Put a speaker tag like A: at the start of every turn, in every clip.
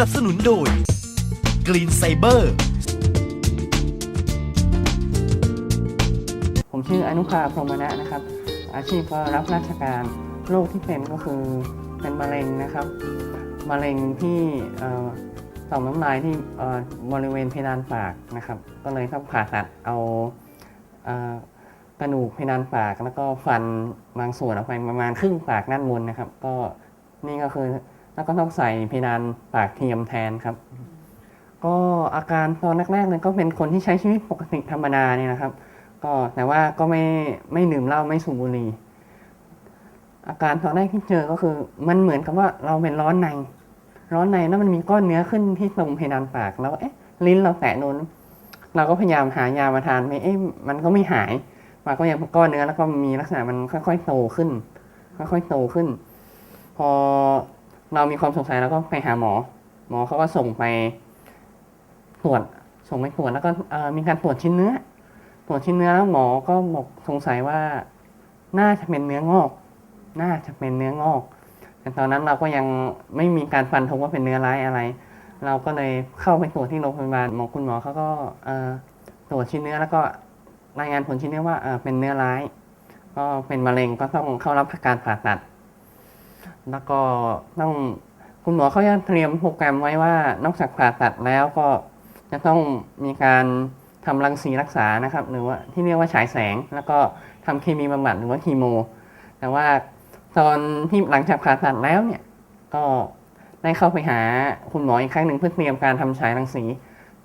A: นับสนุนโดย Green Cyber
B: ผมชื่ออนุภาพรหมณะนะครับ อาชีพก็รับราชการโรคที่เป็นก็คือเป็นมะเร็งนะครับมะเร็งที่ต่อมน้ำลายที่บริเวณเพดานปากนะครับ ก็เลยต้องผ่าตัดเอากระดูกเพดานปากแล้วก็ฟันบางส่วนออกไปประมาณครึ่งปากด้านบนนะครับ ก็นี่ก็คือ แล้วก็ต้องใส่เพดานปากเทียมแทนครับ ก็อาการตอนแรกๆเลยก็เป็นคนที่ใช้ชีวิตปกติธรรมดาเนี่ยนะครับ ก็แต่ว่าก็ไม่ไม่ดื่มเหล้าไม่สูบบุหรี่อาการตอนแรกที่เจอก็คือ มันเหมือนกับว่าเราเป็นร้อนใน ร้อนในแล้วมันมีก้อนเนื้อขึ้นที่ตรงเพดานปากแล้วเอ๊ะลิ้นเราแตะโดนเราก็พยายามหายามาทานไปเอ๊ะมันก็ไม่หายมันก็ยังก้อนเนื้อแล้วก็มีลักษณะมันค่อยๆโตขึ้นค่อยๆโตขึ้น พอ เรามีความสงสัยเราก็ไปหาหมอ หมอเขาก็ส่งไปตรวจส่งไปตรวจแล้วก็มีการตรวจชิ้นเนื้อตรวจชิ้นเนื้อแล้วหมอก็บอกสงสัยว่า น่าจะเป็นเนื้องอก น่าจะเป็นเนื้องอก แต่ตอนนั้นเราก็ยังไม่มีการฟันธงว่าเป็นเนื้อร้ายอะไร เราก็เลยเข้าไปตรวจที่โรงพยาบาลหมอคุณหมอเขาก็ตรวจชิ้นเนื้อแล้วก็รายงานผลชิ้นเนื้อว่าเป็นเนื้อร้าย ก็เป็นมะเร็งก็ต้องเข้ารับการผ่าตัด แล้วก็ต้องคุณหมอเขาจะเตรียมโปรแกรมไว้ว่านอกจากผ่าตัดแล้วก็จะต้องมีการทำรังสีรักษานะครับ หรือว่าที่เรียกว่าฉายแสง แล้วก็ทำเคมีบำบัดหรือว่าคีโม แต่ว่าตอนที่หลังจากผ่าตัดแล้วเนี่ยก็ได้เข้าไปหาคุณหมออีกครั้งหนึ่งเพื่อเตรียมการทำฉายรังสี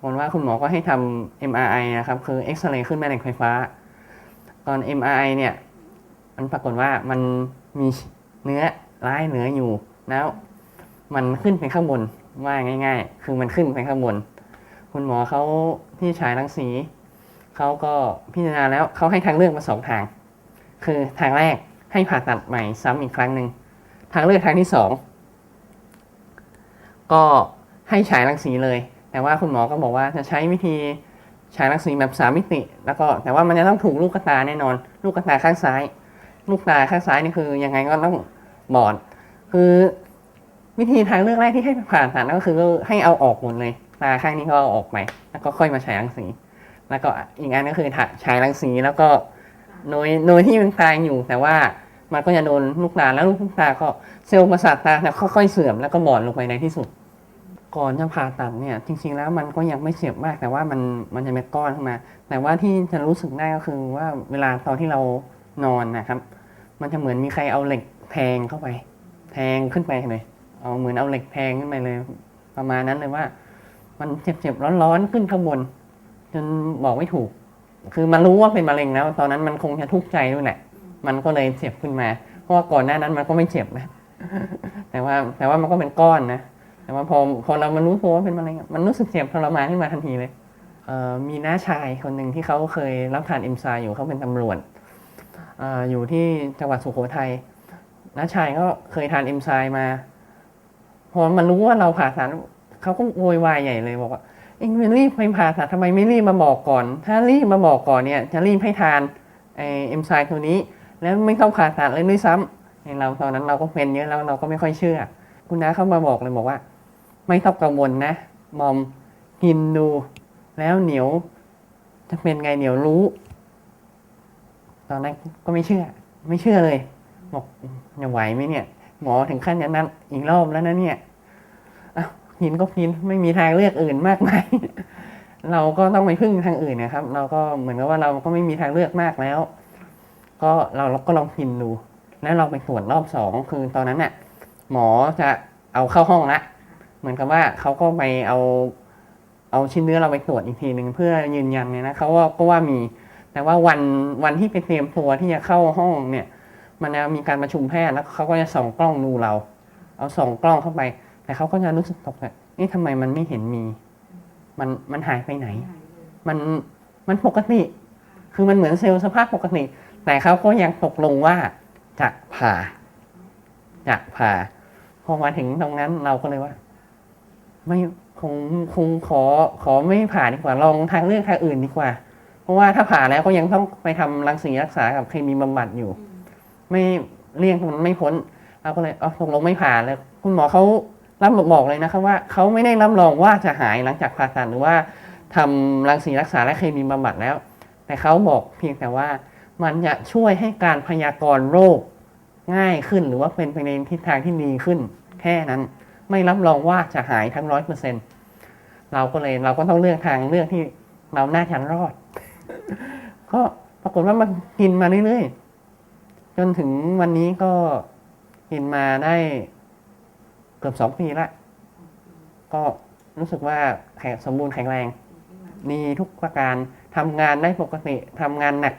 B: ผลว่าคุณหมอก็ให้ทำ MRI นะครับ คือเอ็กซเรย์ขึ้นแม่เหล็กไฟฟ้า ตอน MRI เนี่ย มันปรากฏว่ามันมีเนื้อ ร้ายเหนืออยู่แล้ว มันขึ้นไปข้างบนว่าง่าย ๆ คือมันขึ้นไปข้างบน คุณหมอเขาที่ฉายรังสีเขาก็พิจารณาแล้วเขาให้ทางเลือกมาสองทาง คือทางแรกให้ผ่าตัดใหม่ซ้ำอีกครั้งหนึ่งทางเลือกทางที่สองก็ให้ฉายรังสีเลย แต่ว่าคุณหมอก็บอกว่าจะใช้วิธีฉายรังสีแบบสามมิติ แล้วก็แต่ว่ามันจะต้องถูกลูกตาแน่นอน ลูกตาข้างซ้าย ลูกตาข้างซ้ายนี่คือยังไงก็ต้อง บอดคือวิธีทางเลือกแรกที่ให้ผ่าตัดก็คือให้เอาออกหมดเลยตาข้างนี้ก็เอาออกไป แล้วก็ค่อยมาฉายรังสี แล้วก็อีกอันก็คือถ่าฉายรังสีแล้วก็โดยโดยที่มันตายอยู่แต่ว่ามันก็จะโดนลูกตาแล้วลูกตาก็เซลล์ประสาทตาจะค่อยๆเสื่อมแล้วก็บอดลงไปในที่สุด ก่อนจะผ่าตัดเนี่ย จริง ๆ แล้วมันก็ยังไม่เจ็บมาก แต่ว่ามันมันจะเป็นก้อนขึ้นมา แต่ว่าที่จะรู้สึกได้ก็คือว่าเวลาตอนที่เรานอนนะครับ มันจะเหมือนมีใครเอาเหล็ก แทงเข้าไป แทงขึ้นไปเลยเอาเหมือนเอาเหล็กแทงขึ้นไปเลย ประมาณนั้นเลยว่า มันเจ็บๆร้อนๆขึ้นข้างบน จนบอกไม่ถูก คือมันรู้ว่าเป็นมะเร็งแล้ว ตอนนั้นมันคงจะทุกข์ใจด้วยแหละ มันก็เลยเจ็บขึ้นมา เพราะว่าก่อนหน้านั้นมันก็ไม่เจ็บนะ แต่ว่าแต่ว่ามันก็เป็นก้อนนะ แต่ว่าพอพอเรามารู้ตัวว่าเป็นมะเร็ง มันรู้สึกเจ็บทรมานขึ้นมาทันทีเลยเอมีน้าชายคนหนึ่งที่เขาเคยรับทานเอ็มไซม์อยู่เขาเป็นตำรวจอออยู่ที่จังหวัดสุโขทัย น้าชายก็เคยทานเอ็มไซม์มา พอมันรู้ว่าเราผ่าตัดเขาก็โวยวายใหญ่เลยบอกว่าเอ็งไม่รีบไปผ่าตัดทำไมไม่รีบมาบอกก่อน ถ้ารีบมาบอกก่อนเนี่ย จะรีบให้ทานไอเอ็มไซม์ตัวนี้ แล้วไม่ต้องผ่าตัดเลยด้วยซ้ำไอ้เราตอนนั้นเราก็เป็นเยอะแล้วเราก็ไม่ค่อยเชื่อ คุณน้าเข้ามาบอกเลยบอกว่า ไม่ต้องกังวลนะ มอมกินดู แล้วเหนียว จะเป็นไงเหนียวรู้ ตอนนั้นก็ไม่เชื่อ ไม่เชื่อเลย บอกจะไหวไหมเนี่ย หมอถึงขั้นอย่างนั้นอีกรอบแล้วนะเนี่ยอ้าวกินก็กินไม่มีทางเลือกอื่นมากมายเราก็ต้องไปพึ่งทางอื่นนะครับ เราก็เหมือนกับว่าเราก็ไม่มีทางเลือกมากแล้ว ก็เราเราก็ลองกินดูแล้วเราไปตรวจรอบสองคือตอนนั้นน่ะ หมอจะเอาเข้าห้องละเหมือนกับว่าเขาก็ไปเอาเอาชิ้นเนื้อเราไปตรวจอีกทีหนึ่งเพื่อยืนยันเนี่ยนะเขาว่าก็ว่ามีแต่ว่าวันวันที่ไปเตรียมตัวที่จะเข้าห้องเนี่ย มันมีการประชุมแพทย์แล้วเขาก็จะส่องกล้องดูเรา เอาส่องกล้องเข้าไป แต่เขาก็จะรู้สึกตกใจนี่ทำไมมันไม่เห็นมี มันมันหายไปไหน มันมันปกติ คือมันเหมือนเซลล์สภาพปกติ แต่เขาก็ยังตกลงว่าจะผ่าจะผ่าพอมาถึงตรงนั้นเราก็เลยว่า ไม่คงคงขอขอไม่ผ่าดีกว่าลองทางเลือกทางอื่นดีกว่า เพราะว่าถ้าผ่าแล้วก็ยังต้องไปทำรังสีรักษากับเคมีบำบัดอยู่ ไม่เลี่ยงมันไม่พ้นเราก็เลยเอาตกลงไม่ผ่านเลยคุณหมอเขารับบอกเลยนะครับว่าเขาไม่ได้รับรองว่าจะหายหลังจากผ่าตัดหรือว่าทำรังสีรักษาและเคมีบำบัดแล้ว แต่เขาบอกเพียงแต่ว่ามันจะช่วยให้การพยากรณ์โรคง่ายขึ้น หรือว่าเป็นไปในทิศทางที่ดีขึ้น แค่นั้นไม่รับรองว่าจะหายทั้งร้อยเปอร์เซ็นเราก็เลยเราก็ต้องเลือกทางเลือกที่เราน่าจะรอด ก็ปรากฏว่ามันกินมาเรื่อยๆ จนถึงวันนี้ก็กินมาได้เกือบสองปีละก็รู้สึกว่าแข็งสมบูรณ์แข็งแรงมีทุกประการทำงานได้ปกติทำงานหนัก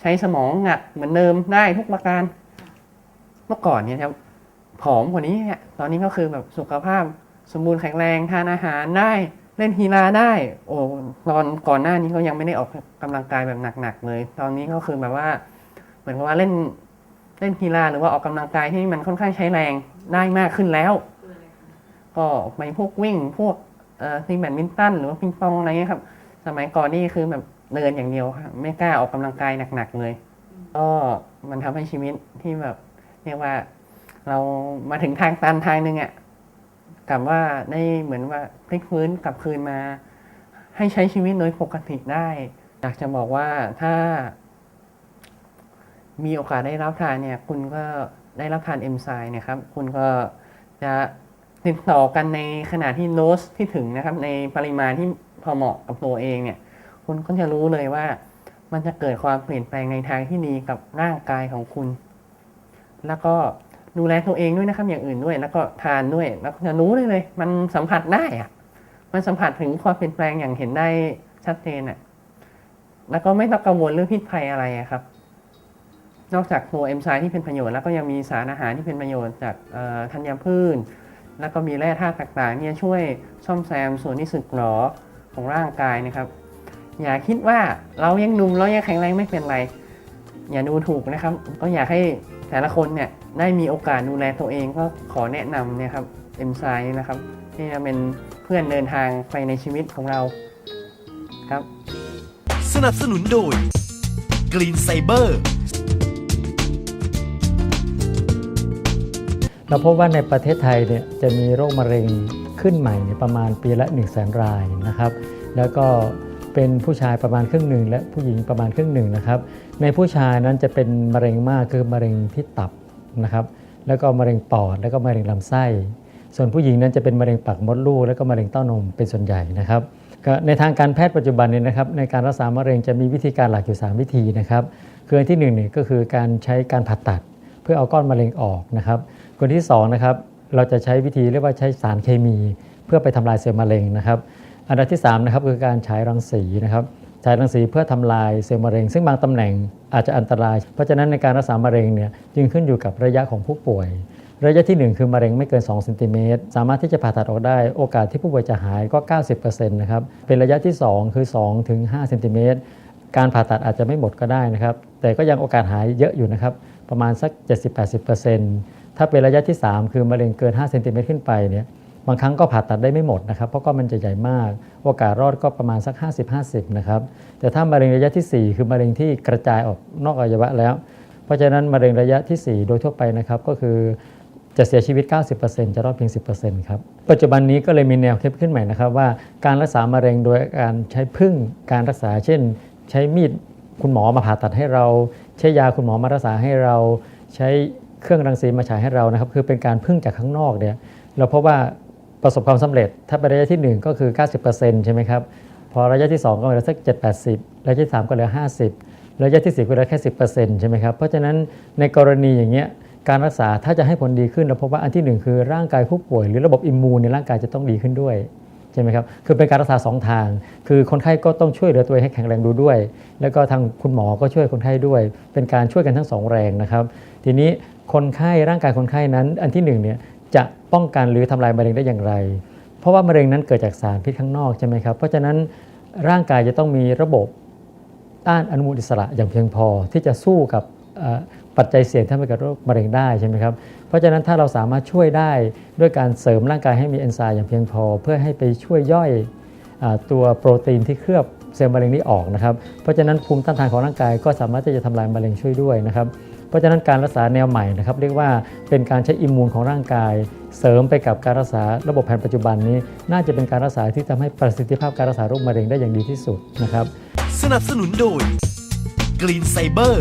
B: ใช้สมองหนักเหมือนเดิมได้ทุกประการ เมื่อก่อนเนี่ยครับผอมกว่านี้ตอนนี้ก็คือแบบสุขภาพสมบูรณ์แข็งแรงทานอาหารได้เล่นกีฬาได้ โอ้ตอนก่อนหน้านี้ก็ยังไม่ได้ออกกำลังกายแบบหนักๆเลย ตอนนี้ก็คือแบบว่า มือนกับว่าเล่นเล่นกีฬาหรือว่าออกกำลังกายที่มันค่อนข้างใช้แรงได้มากขึ้นแล้ว ก็ไปพวกวิ่งพวกเอ่อทีแบดมินตันหรือว่าปิงปองอะไรเงี้ยครับ สมัยก่อนนี่คือแบบเดินอย่างเดียวครับไม่กล้าออกกำลังกายหนักๆเลยก็มันทำให้ชีวิตที่แบบเรียกว่าเรามาถึงทางตันทางหนึ่งอะ่ะกลับว่าได้เหมือนว่าพลิกฟื้นกลับคืนมา ให้ใช้ชีวิตโดยปกติได้ อยากจะบอกว่าถ้า มีโอกาสได้รับทานเนี่ยคุณก็ได้รับทานเอนไซม์นะครับ คุณก็จะติดต่อกันในขณะที่โดสที่ถึงนะครับ ในปริมาณที่พอเหมาะกับตัวเองเนี่ย คุณก็จะรู้เลยว่ามันจะเกิดความเปลี่ยนแปลงในทางที่ดีกับร่างกายของคุณ แล้วก็ดูแลตัวเองด้วยนะครับ อย่างอื่นด้วย แล้วก็ทานด้วย แล้วก็จะรู้เลยเลย มันสัมผัสได้อะมันสัมผัสถึงความเปลี่ยนแปลงอย่างเห็นได้ชัดเจนอะแล้วก็ไม่ต้องกังวลเรื่องพิษภัยอะไระครับ นอกจากตัวเอนไซม์ที่เป็นประโยชน์แล้วก็ยังมีสารอาหารที่เป็นประโยชน์จากธัญพืช แล้วก็มีแร่ธาตุต่างๆเนี่ยช่วยซ่อมแซมส่วนที่สึกหรอของร่างกายนะครับ อย่าคิดว่าเรายังหนุ่มเรายังแข็งแรงไม่เป็นไร อย่าดูถูกนะครับ ก็อยากให้แต่ละคนเนี่ยได้มีโอกาสดูแลตัวเองก็ขอแนะนำเนี่ยครับเอนไซม์นะครับที่จะเป็นเพื่อนเดินทางไปในชีวิตของเราครับ
A: สนับสนุนโดย Green Cyber
C: เราพบว่าในประเทศไทยเนี่ยจะมีโรคมะเร็งขึ้นใหม่เนี่ยประมาณปีละ 1 0 0 0 0แสนรายนะครับ แล้วก็เป็นผู้ชายประมาณครึ่งหนึ่งและผู้หญิงประมาณครึ่งหนึ่งนะครับ ในผู้ชายนั้นจะเป็นมะเร็งมากคือมะเร็งที่ตับนะครับ แล้วก็มะเร็งปอดแล้วก็มะเร็งลำไส้ ส่วนผู้หญิงนั้นจะเป็นมะเร็งปากมดลูกแล้วก็มะเร็งเต้านมเป็นส่วนใหญ่นะครับในทางการแพทย์ปัจจุบันเนี่ยนะครับในการรักษามะเร็งจะมีวิธีการหลักอยู่ 3 วิธีนะครับคืออันที่หนึ่งเนี่ยก็คือการใช้การผ่าตัด เพื่อเอาก้อนมะเร็งออกนะครับ คนที่2นะครับเราจะใช้วิธีเรียกว่าใช้สารเคมี เพื่อไปทำลายเซลล์มะเร็งนะครับอันดับที่3นะครับคือการฉายรังสีนะครับฉายรังสีเพื่อทำลายเซลล์มะเร็ง ซึ่งบางตำแหน่งอาจจะอันตราย เพราะฉะนั้นในการรักษามะเร็งเนี่ยจึงขึ้นอยู่กับระยะของผู้ป่วย ระยะทีหนึ่1 คือมะเร็งไม่เกิน2เซนติเมตรสามารถที่จะผ่าตัดออกได้โอกาสที่ผู้ป่วยจะหายก็ 90%นะครับเป็นระยะที่ 2 คือ2ถึง5เซนติเมตรการผ่าตัดอาจจะไม่หมดก็ได้นะครับแต่ก็ยังโอกาสหายเยอะอยู่นะครับประมาณสัก 70-80% ถ้าเป็นระยะที่ 3 คือมะเร็งเกิน5เซนติเมตรขึ้นไปเนี่ยบางครั้งก็ผ่าตัดได้ไม่หมดนะครับเพราะก็มันจะใหญ่มาก โอกาสรอดก็ประมาณสัก 50-50นะครับแต่ถ้ามะเร็งระยะทีสี่4 คือมะเร็งที่กระจายออกนอกอวัยวะแล้ว เพราะฉะนั้นมะเร็งระยะทีสี่ 4 โดยทั่วไปนะครับก็คือจะเสียชีวิต 90%จะรอดเพียง 10%ครับปัจจุบันนี้ก็เลยมีแนวคิดขึ้นใหม่นะครับว่าการรักษามะเร็งโดยการใช้พึ่งการรักษา เช่น ใช้มีดคุณหมอมาผ่าตัดให้เรา ใช้ยาคุณหมอมารักษาให้เรา ใช้ เครื่องรังสีมาฉายให้เรานะครับคือเป็นการพึ่งจากข้างนอกเนี่ยเราพบว่าประสบความสำเร็จ ถ้าเป็นระยะทีหนึ่1 ก็คือ 90%ใช่ไหมครับพอระยะที่ 2 ก็เหลือสัก7-80 ระยะที่ 3 ก็เหลือ 50 ระยะที่ 4 ก็เหลือแค่ 10%ใช่ไหมครับเพราะฉะนั้นในกรณีอย่างเงี้ยการรักษาถ้าจะให้ผลดีขึ้นเราพบว่าอันที่ 1 คือร่างกายผู้ป่วย หรือระบบอิมมูนในร่างกายจะต้องดีขึ้นด้วยใช่ไหมครับ คือเป็นการรักษาสองทาง คือคนไข้ก็ต้องช่วยเหลือตัวเองให้แข็งแรงดูด้วย แล้วก็ทางคุณหมอก็ช่วยคนไข้ด้วย เป็นการช่วยกันทั้งสองแรงนะครับ ทีนี้ คนไข้ร่างกายคนไข้นั้น อันที่หนึ่งเนี่ยจะป้องกันหรือทำลายมะเร็งได้อย่างไร เพราะว่ามะเร็งนั้นเกิดจากสารพิษข้างนอกใช่ไหมครับ เพราะฉะนั้นร่างกายจะต้องมีระบบต้านอนุมูลอิสระอย่างเพียงพอที่จะสู้กับปัจจัยเสี่ยงที่ทำให้เกิดโรคมะเร็งได้ใช่ไหมครับ เพราะฉะนั้นถ้าเราสามารถช่วยได้ด้วยการเสริมร่างกายให้มีเอนไซม์อย่างเพียงพอ เพื่อให้ไปช่วยย่อยอตัวโปรตีนที่เคลือบเซลล์มะเร็งนี้ออกนะครับ เพราะฉะนั้นภูมิต้านทานของร่างกายก็สามารถที่จะทำลายมะเร็งช่วยด้วยนะครับ เพราะฉะนั้นการรักษาแนวใหม่นะครับเรียกว่าเป็นการใช้อิมมูนของร่างกาย เสริมไปกับการรักษาระบบแผนปัจจุบันนี้ น่าจะเป็นการรักษาที่ทำให้ประสิทธิภาพการรักษาโรคมะเร็งได้อย่างดีที่สุดนะครับ
A: สนับสนุนโดย Green Cyber